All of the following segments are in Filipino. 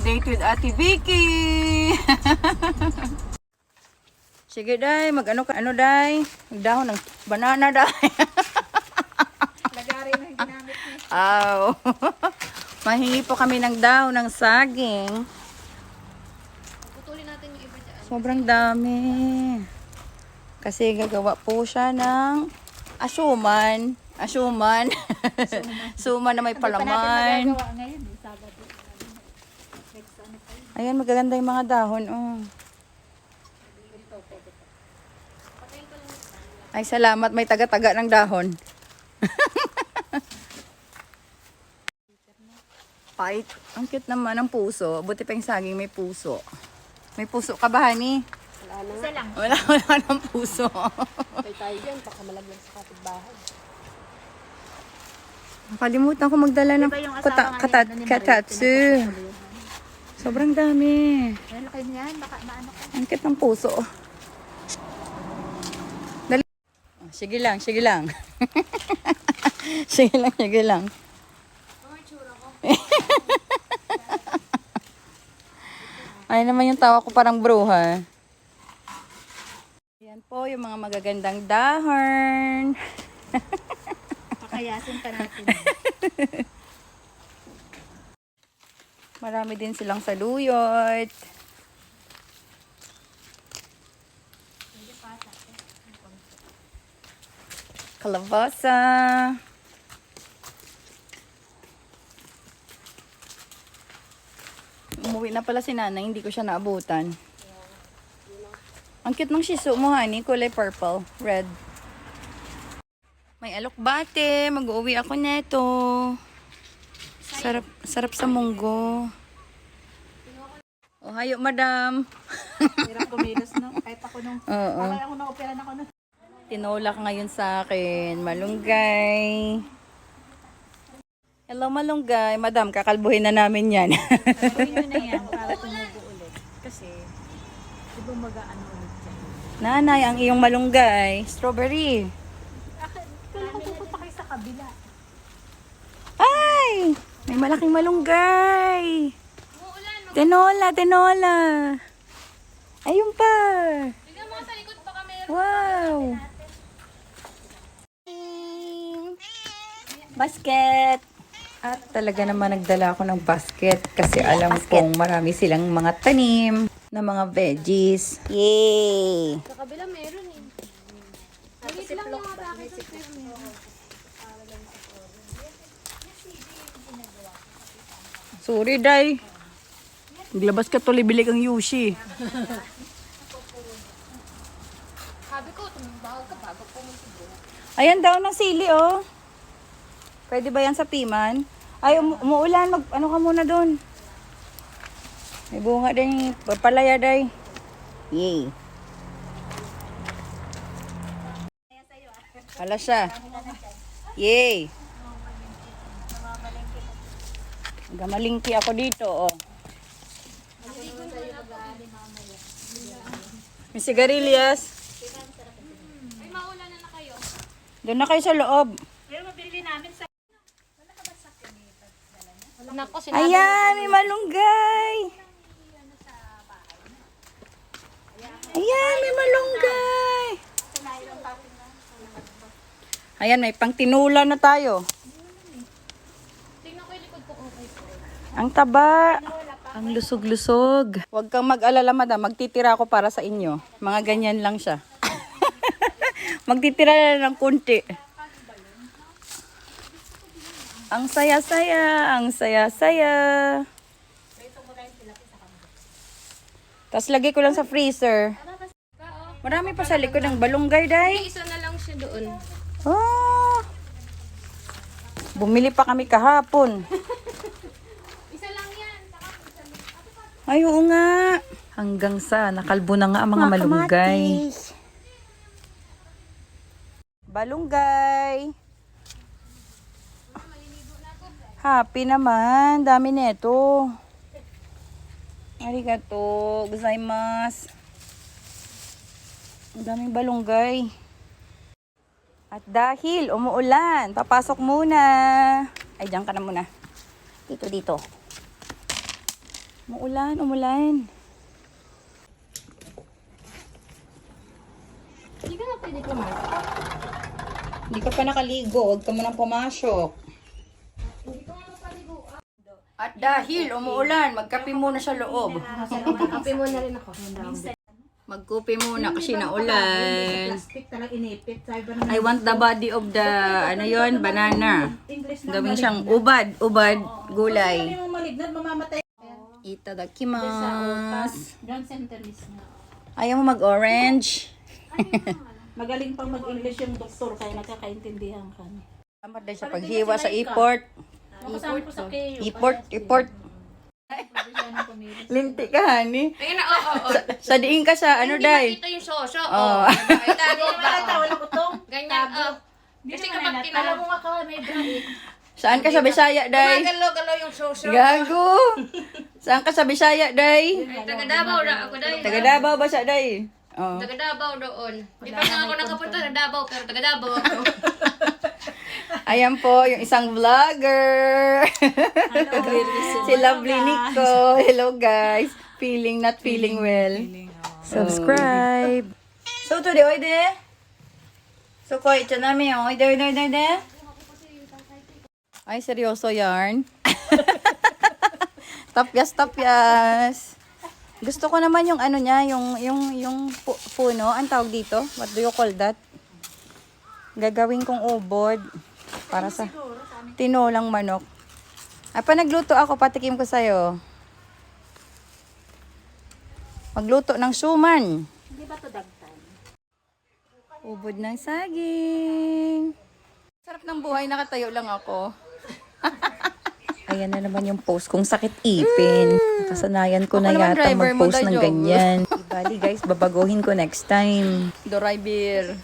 Date with Ate Vicky. Sige, Day. Mag-ano ka? Ano, Day? Magdahon ng banana, Day. Lagari na yung ginamit niya. Aw. Mahingi po kami ng dahon ng saging. Putulin natin yung iba dyan. Sobrang dami. Kasi gagawa po siya ng asuman. Asuman. Suman na may palaman. Magawa ngayon, eh, Sabado. Next ano pa yun. Ayan, magaganda yung mga dahon. Oh. Ay, salamat. May taga-taga ng dahon. Pait. Ang cute naman ng puso. Buti pa yung saging may puso. May puso ka ba, honey? Isa lang. Wala, wala ng puso. Patay tayo dyan, baka malaglag sa kapitbahay. Nakalimutan ko magdala ng Diba asawa kata, nga kata, ni- ano ni Marie, katatsu. Sobrang dami. Ayan, laki niyan. Baka maano ka. Ang cute ng puso. Dali. Oh, sige lang, sige lang. sige lang, sige lang. Ay naman yung tawa ko parang bruha. Yan po yung mga magagandang dahon. Pakayasin pa natin. Marami din silang saluyot. Kalabasa. Umuwi na pala si nanay, hindi ko siya naabutan. Ang cute ng shiso mo, honey. Kulay purple, red. May alokbate. Mag-uwi ako neto. Sarap, sarap sa munggo. Oh, hayo, madam. Hirap kumilos, no? Kahit ako nung... Oo. Parang ako na-opera na ako na. Tinulak ngayon sa akin. Malunggay. Hello, malunggay. Madam, kakalbuhin na namin yan. Nyo na yan para tumubo ulit. Kasi, di ba mag-ano ulit dyan? Nanay, ang iyong malunggay. Strawberry. Kaya ko pupunta kayo sa kabila. Ay! May malaking malunggay. Tinola, tinola. Ayun pa. Wow. Basket. At talaga naman nagdala ako ng basket kasi alam kong marami silang mga tanim na mga veggies. Yay! Sa kabila meron eh. Maliit lang mga bakit pero meron. Sorry, Day. Naglabas ka tuloy, bili kang Yushi. Sabi ko, tumibawag ka bago pumunta doon. Ayan daw ng sili, oh. Pwede ba yan sa piman? Ay, um- umuulan. Mag, ano ka muna doon? May bunga din. Papalaya, Day. Yay. Hala siya. Yay. Gamalingki ako dito, oh. May sigarilyas. Ay, maulan na na kayo. Doon na kayo sa loob. Pero mabili namin sa... Nako, sinabi Ayan, may malunggay. Ayan, may malunggay. Ayan, may pang tinula na tayo. Tingnan ko yung likod ko okay po. Ang taba. Ang lusog-lusog. Huwag kang mag-alala, madam. Magtitira ako para sa inyo. Mga ganyan lang siya. Magtitira na ng kunti. Ang saya-saya, ang saya-saya. Tapos lagay ko lang sa freezer. Marami pa sa likod ng balunggay, day. Isa na lang siya doon. Oh! Bumili pa kami kahapon. Isa lang yan. Ay, oo nga. Hanggang sa nakalbo na nga ang mga malunggay. Balunggay. Happy naman. Dami neto. Arigato. Gozaimasu. Ang daming balunggay. At dahil umuulan, papasok muna. Ay, diyan ka na muna. Dito, dito. Umuulan, umulan. Hindi ka na pwede pumasok. Hindi ka pa nakaligo, huwag ka munang pumasok. At dahil umuulan, magkape muna sa loob. Kape mo na rin ako. Magkupe muna kasi naulan. I want the body of the, ano yon banana. Gawin siyang ubad, ubad, gulay. Malignant, mamamatay. Itadakimasu. John Centenis nga. Ayaw mo mag-orange? Magaling pang mag-English yung doktor kaya nakakaintindihan ka. Tama din sa paghiwa sa sa KU. Import, import. Linti ka, honey. Ayun na, oo, oo. Sa diin ka sa ano, Hindi day? makita yung soso. Oo. Oh. Hindi ba? malata, wala ko tong. Ganyan, oh. Kasi kapag Alam tinalo mo nga ka, may break. Saan ka sa Bisaya, day? Gumagalaw-galaw yung soso. Gago! Saan ka sa Bisaya, day? Ay, taga Davao na ako dahil. Taga Davao ba siya, day? Oh. Taga Davao doon. Di pa nga ako nakapunta sa Davao, pero taga Davao ako. Ayan po, yung isang vlogger. si Lovely Nico. Hello, guys. Feeling not feeling well. Subscribe. So, today, oy, de. So, ko, ito namin, oh. Oy, de, Ay, seryoso yarn. tapyas, tapyas. Gusto ko naman yung ano niya, yung, yung, yung pu- puno. Ang tawag dito? What do you call that? Gagawin kong ubod. Para sa tinolang manok. Ay, pa nagluto ako, patikim ko sa'yo. Magluto ng suman. Hindi ba to dagtan? Ubod ng saging. Sarap ng buhay, nakatayo lang ako. Ayan na naman yung post kong sakit ipin. Kasanayan ko Ako na yata mag-post ng ganyan. Bali guys, babaguhin ko next time. Driver.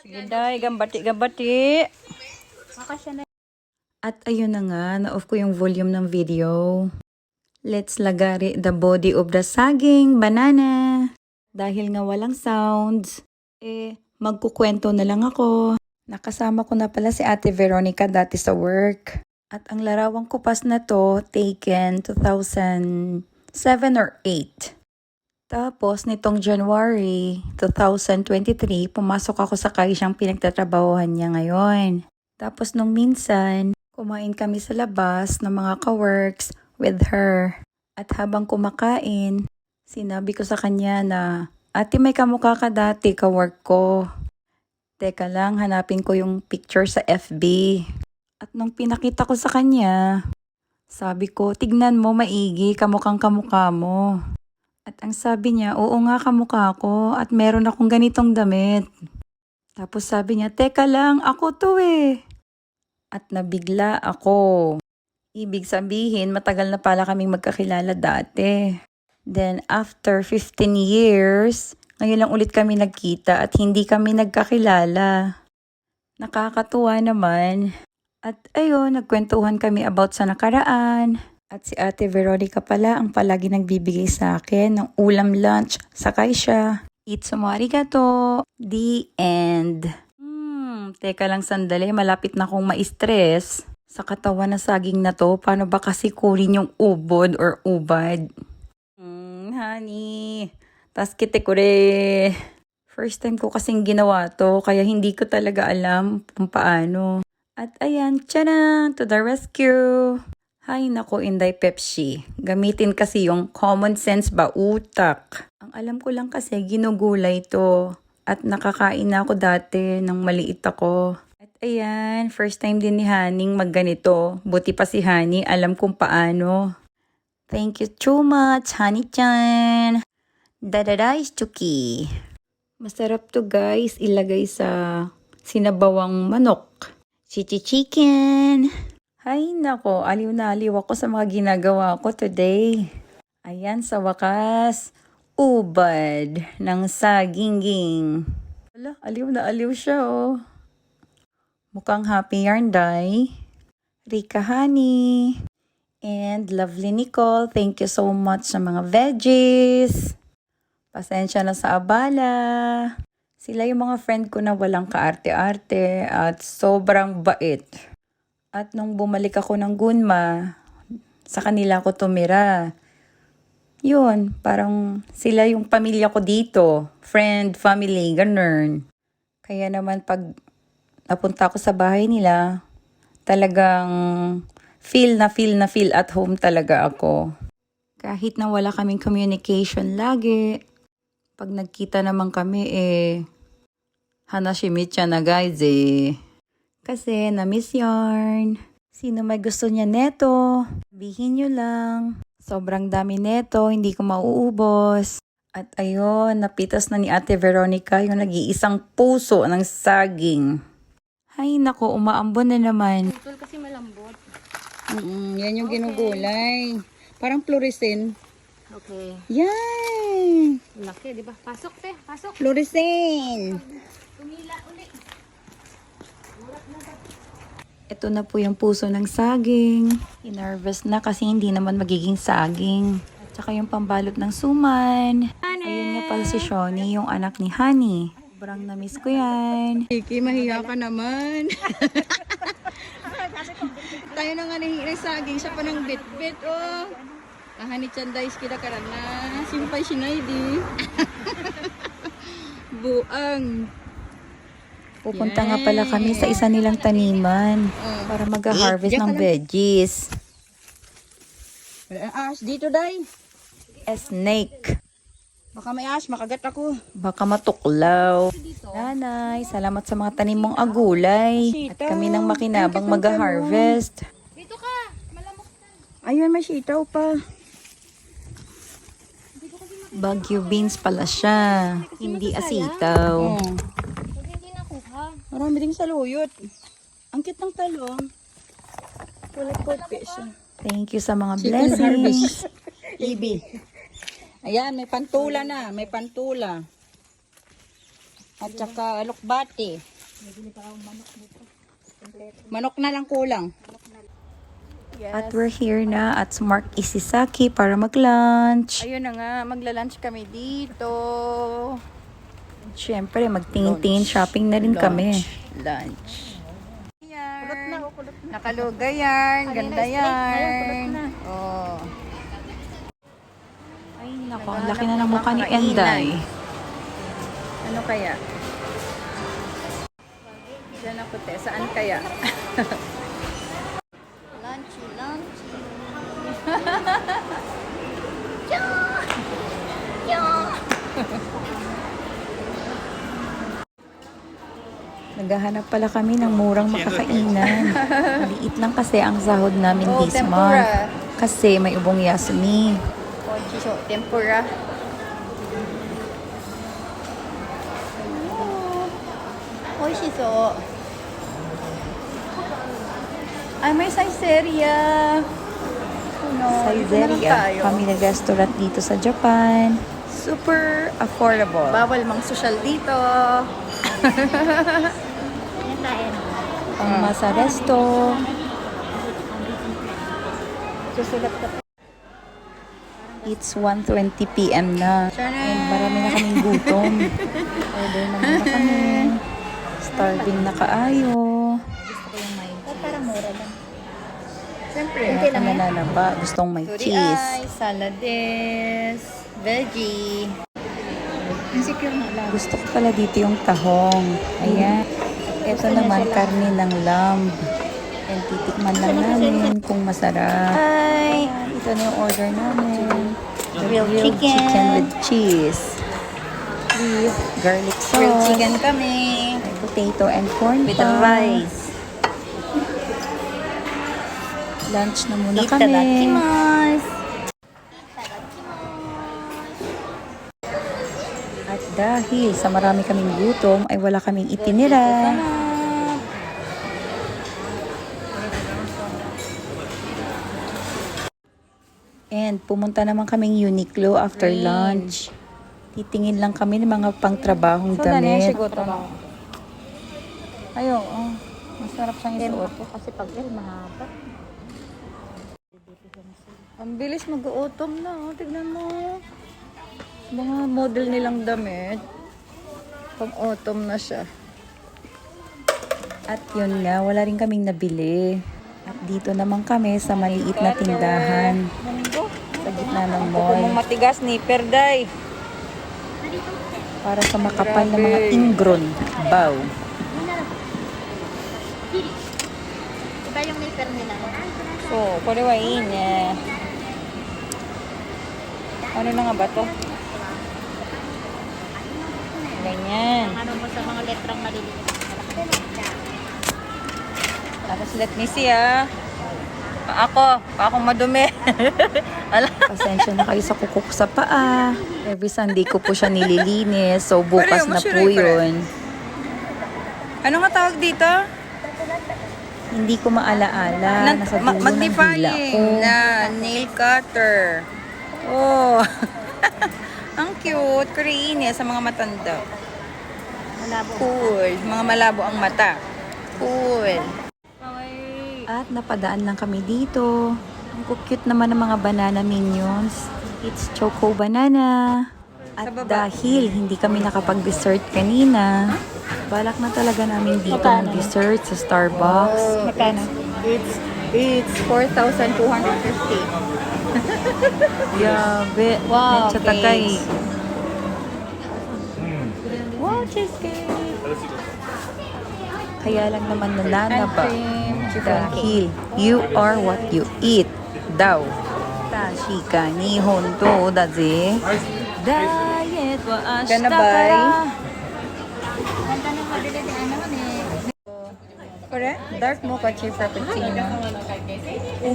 Sige day, gambati, gambati. At ayun na nga, na-off ko yung volume ng video. Let's lagari the body of the saging banana. Dahil nga walang sounds, eh, magkukwento na lang ako. Nakasama ko na pala si Ate Veronica dati sa work. At ang larawang kupas na to, taken 2007 or 8. Tapos, nitong January 2023, pumasok ako sa siyang pinagtatrabahohan niya ngayon. Tapos, nung minsan, kumain kami sa labas ng mga ka-works with her. At habang kumakain, sinabi ko sa kanya na, Ate, may kamukha ka dati, ka-work ko. Teka lang, hanapin ko yung picture sa FB. At nung pinakita ko sa kanya, sabi ko, tignan mo maigi, kamukhang kamukha mo. At ang sabi niya, oo nga kamukha ko at meron akong ganitong damit. Tapos sabi niya, teka lang, ako to eh. At nabigla ako. Ibig sabihin, matagal na pala kaming magkakilala dati. Then after 15 years, ngayon lang ulit kami nagkita at hindi kami nagkakilala. Nakakatuwa naman. At ayun, nagkwentuhan kami about sa nakaraan. At si Ate Veronica pala ang palagi nagbibigay sa akin ng ulam lunch. Sakay siya. Itsumo arigato. The end. Hmm, teka lang sandali. Malapit na akong ma-stress. Sa katawan na saging na to, paano ba kasi kunin yung ubod or ubad? Hmm, honey. Tas kite kure. First time ko kasing ginawa to, kaya hindi ko talaga alam kung paano. At ayan, tiyana, to the rescue. Hay nako, Inday Pepsi. Gamitin kasi yung common sense ba utak. Ang alam ko lang kasi ginugulay to. At nakakain na ako dati nang maliit ako. At ayan, first time din ni Haning magganito. Buti pa si Hani, alam kung paano. Thank you too much, Hani-chan. Dadada is Chuki. Masarap to guys, ilagay sa sinabawang manok. Chichi chicken. Hay nako, aliw na aliw ako sa mga ginagawa ko today. Ayan, sa wakas, ubad ng saginging. Wala, aliw na aliw siya oh. Mukhang happy yarn day. Rika Honey. And lovely Nicole, thank you so much sa mga veggies. Pasensya na sa abala. Sila yung mga friend ko na walang kaarte-arte at sobrang bait. At nung bumalik ako ng Gunma, sa kanila ako tumira. yun, parang sila yung pamilya ko dito. Friend, family, ganun. Kaya naman pag napunta ako sa bahay nila, talagang feel na feel na feel at home talaga ako. Kahit na wala kaming communication lagi, pag nagkita naman kami eh, hanashimicha na guys eh. Kasi na-miss yarn. Sino may gusto niya neto? Sabihin nyo lang. Sobrang dami neto, hindi ko mauubos. At ayun, napitas na ni Ate Veronica yung nag-iisang puso ng saging. Ay nako, umaambon na naman. Tul kasi malambot. Mm, yan yung ginugulay. Parang fluorescent. Okay. Yan! Laki, di ba? Pasok, te. Pasok. Fluorescent! Tumila uli. Ito na po yung puso ng saging. Inarvest na kasi hindi naman magiging saging. At saka yung pambalot ng suman. Ayun nga pala si Shoni, yung anak ni Honey. Sobrang na-miss ko yan. Kiki, mahiya ka naman. Tayo na nga nahihi ng saging. Siya pa ng bit-bit, oh. Kahani chandais kita karana. Simpay sinaydi. Buang. Pupunta nga pala kami sa isa nilang taniman para mag-harvest ng veggies. Ash, dito day. A snake. Baka may ash, makagat ako. Baka matuklaw. Nanay, salamat sa mga tanim mong agulay. At kami nang makinabang mag-harvest. Dito ka. Malamok na. Ayun, may sitaw pa. Baguio beans pala siya. Hindi asitaw. Oh. Hindi nakuha. Marami ding saluyot. Ang cute ng talong. Kulay kopi siya. Thank you sa mga blessings. Ibi. Ayan, may pantula na. May pantula. At saka alokbati. Manok na lang kulang. At we're here na at Smart Isisaki para mag-lunch. Ayun na nga, magla-lunch kami dito. Siyempre, magtingin-tingin shopping na rin kami. Lunch. Kulot na, oh, kulot na. Nakalugay yan. Ganda yan. Oh. Ay, nako, ang laki na ng mukha ni Enday. Ano kaya? Diyan ako, te. Saan kaya? Naghahanap pala kami ng murang makakainan. Maliit lang kasi ang sahod namin Oh, this tempura. month. Kasi may ubong yasumi. Konchiso, tempura. Oishiso. Ay, may Saizeriya. Ano, dito na lang Saizeria, tayo. family restaurant dito sa Japan. Super affordable. Bawal mang social dito. Ang masa resto. Susulat ka pa. It's 1.20 p.m. na. And marami na kaming gutom. Order na muna kami. Starving na kaayo. Siyempre. Kaya kami na na ba? Gustong may Turi cheese. ay, salades, veggie. Lang. Gusto ko pala dito yung tahong. Ayan. Ito naman, karne ng lamb. And titikman lang namin kung masarap. Hi! Ito na yung order namin. Grilled Grilled chicken. chicken with cheese. With garlic sauce. Grilled chicken kami. Potato and corn With rice. Lunch na muna kami. Itadakimasu. At dahil sa marami kaming gutom, ay wala kaming itinira. And pumunta naman kaming Uniqlo after lunch. Titingin lang kami ng mga pangtrabahong So, damit. na. Ayo, oh. Masarap siyang isuot. Kasi pag mahaba. Ang bilis mag-autumn na, oh. Tignan mo. Mga model nilang damit. Pag autumn na siya. At yun nga, wala rin kaming nabili. At dito naman kami sa maliit na tindahan. Sa gitna ng Kung mall. matigas ni Perday. Para sa makapal na mga ingron. Bow. Iba yung nipper nila. So, kuliwain eh. Ano na nga ba to? Ganyan. Ano mo sa mga letrang maliliit. Tapos let me see ah. Pa ako, pa akong madumi. Ala. Pasensya na kayo sa kukuk sa paa. Every Sunday ko po siya nililinis. So, bukas Pareho, na po yun. Ano nga tawag dito? Hindi ko maalaala. Nag- Nasa ma- dulo ng dila ko. Na nail cutter. Oh. Ang cute. Korean sa mga matanda. Malabo. Cool. Mga malabo ang mata. Cool. At napadaan lang kami dito. Ang cute naman ng mga banana minions. It's Choco Banana. At dahil hindi kami nakapag-dessert kanina, balak na talaga namin dito ng dessert sa Starbucks. Magkano? It's it's 4,250. Yabe. Wow, Medyo takay. cakes. Wow, cheesecake. Kaya lang naman nananaba. Dahil you are what you eat daw. Tashi ka nihon to daze Diet wa ashita Gana ba? kara. Ganda ng mabili ni ano ni. Correct? Dark mocha chip frappuccino.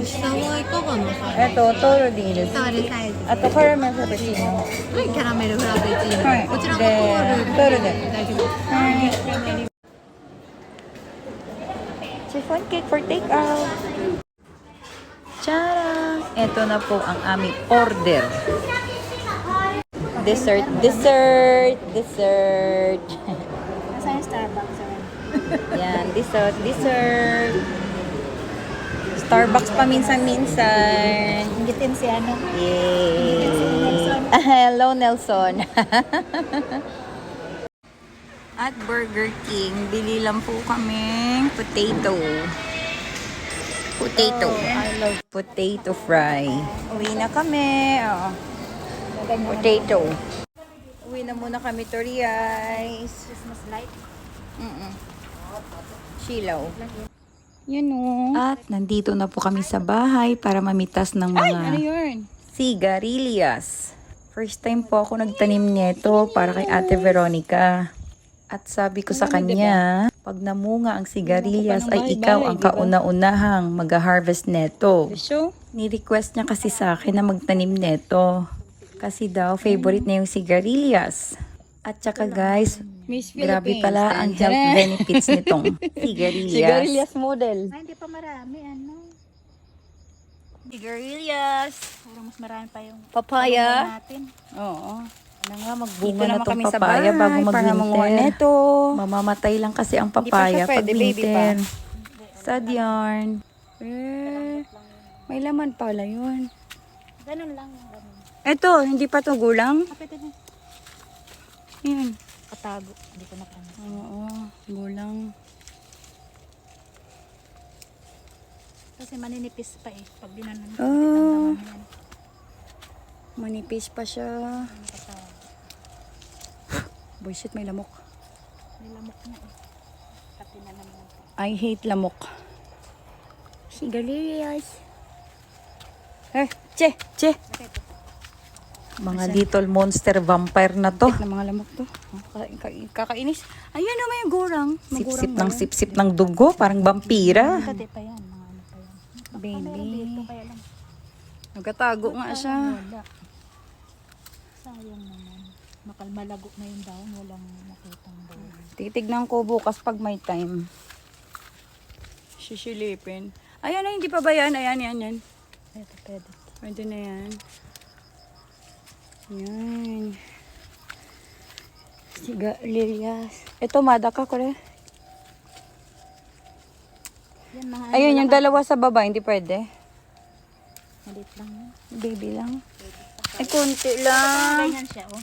下はいかがなさ Ito, toro din. サイズサイズ。 At caramel frappuccino. はい、キャラメルフラペチーノ。はいこちらもでトールトールで大丈夫。 Chiffon cake for takeout. Tcharam! Ito na po ang aming order. Dessert, dessert, dessert. Nasa yung Starbucks. sir? Yan, dessert, dessert. Starbucks pa minsan-minsan. Ingitin si ano. Yay! Hello, Nelson. At Burger King, bili lang po kaming potato. Potato. I love potato fry. Uwi na kami. Oh. Potato. Uwi na muna kami to Rice. Christmas light. Mm-mm. Silaw. Yan o. At nandito na po kami sa bahay para mamitas ng Ay, mga ano yun? sigarilyas. First time po ako nagtanim nito para kay Ate Veronica. At sabi ko sa kanya, pag namunga ang sigarilyas ay ikaw ang kauna-unahang mag-harvest neto. Ni-request niya kasi sa akin na magtanim neto. Kasi daw, favorite na yung sigarilyas. At saka guys, Miss grabe pala ang health benefits nitong sigarilyas. Sigarilyas model. Ay, hindi pa marami. Ano? Sigarilyas. Parang mas marami pa yung Papaya. natin. Oo. Ano nga, magbunga na naman tong kami sa papaya bahay bago mag-winter. Mamamatay lang kasi ang papaya pag winter. Sad yarn. Eh, may laman pala yun. Ganun lang. Eto, hindi pa to gulang. Kapit na. Yan. Katago. Hindi ko na kanya. Oo, gulang. Kasi maninipis pa eh. Pag dinanan mo. Oh. Manipis pa siya. Katago. Boy, shit, may lamok. May lamok na eh. Pati na naman. I hate lamok. Sigarilyas. Eh, che, che. Mga little monster vampire na to. Na mga lamok to. Kaka- kaka- Kakainis. Ayan naman yung gurang. Sip-sip ng sip-sip ng dugo, parang vampira. Dati pa yan. Ano Baby. kaya lang. Nagkatago nga siya. Sayang naman. Makalmalago na yung daon. Walang nakitang daon. Titignan ko bukas pag may time. Sisilipin. Ayan na, hindi pa ba yan? Ayan, yan, yan. Pwede, pwede. Pwede na yan. Yan. Sigarilyas. Ito, madaka ko rin. Yan mga Ayun, yung dalawa sa baba, hindi pwede. Malit lang. Baby lang. Ay, konti lang. Ganyan siya, oh.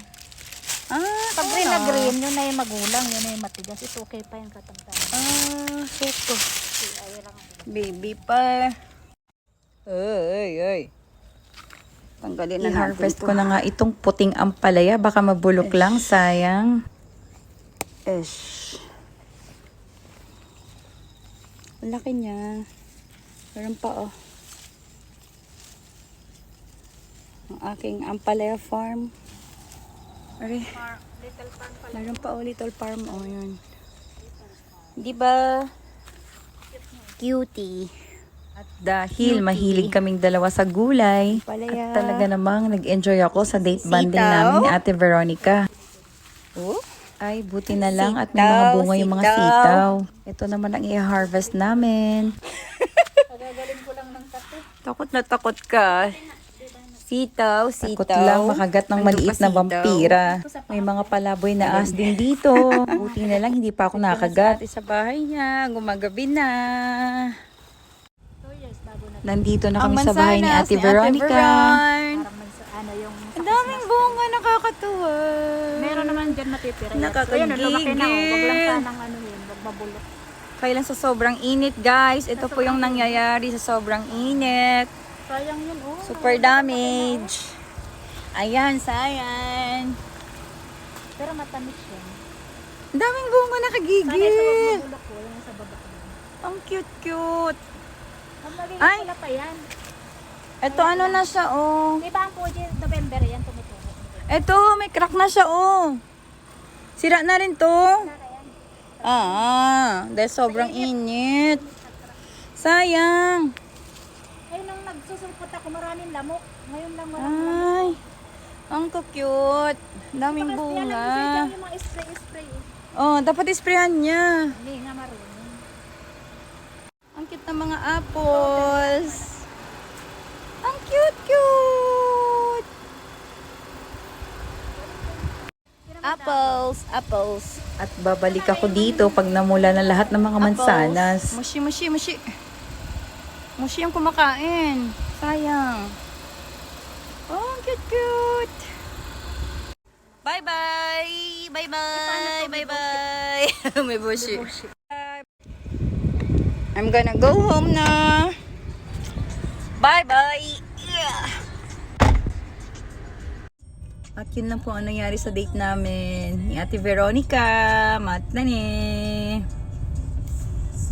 Ah, Pag green na green, yun na yung magulang, yun na yung matigas. Ito okay pa yung katangtang. Ah, suko. Ay, lang. Baby pa. Ay, ay. Tanggalin na I-harvest natin ko na nga itong puting ampalaya. Baka mabulok lang, sayang. Ish. Ang laki niya. Meron pa oh. Ang aking Ampalaya farm. Ari. Meron pa oh, little farm oh, yun. Di ba? Cutie. At dahil mahilig kaming dalawa sa gulay, Ampalaya. at talaga namang nag-enjoy ako sa date banding Sitaw. namin ni Ate Veronica. Oh. Ay, buti na lang at may mga Sitaw, bunga yung mga sitaw. sitaw. Ito naman ang i-harvest namin. Takot na takot ka. Sitaw, sitaw. Takot lang makagat ng maliit na vampira. May mga palaboy na as din dito. Buti na lang hindi pa ako nakagat. Sa bahay niya, gumagabi na. Two years bago na. Nandito na kami sa bahay ni Ate Veronica. Ano yung... Ang daming bunga, nakakatuwa. Meron naman dyan matitira. Nakakagigil. Ayan, lumaki na. oh. Wag lang sanang ano yun. Wag mabulok. Kailan sa sobrang init, guys. Ito po yung nangyayari sa sobrang init. Sayang yun, oh. Super damage. Ayan, sayan. Pero matamis yan. Ang daming bunga Sana sa nakagigil. mabulok ko. Yung sa baba. Ang cute-cute. Ang magiging Ay! pula pa yan. Ito ano na siya, oh. Di ba ang Fuji November yan tumutubo? Ito, may crack na siya, oh. Sira na rin to. Ah, dahil sobrang init. Sayang. Ngayon nang nagsusulpot ako maraming lamok. Ngayon lang walang Ay, ang cute. Daming bunga. kasi dyan yung mga spray-spray. eh. Oh, dapat isprayan niya. Hindi nga marunong. Cute ng mga apples. Ang cute-cute. Apples, apples. At babalik ako dito pag namula na lahat ng mga mansanas. Mushi, mushi, mushi. Mushi yung kumakain. Sayang. Oh, ang cute-cute. Bye-bye! Bye-bye! Bye-bye! May bushi. I'm gonna go home na. Bye-bye! Yeah. At yun lang po ang nangyari sa date namin ni Ate Veronica Matlaning.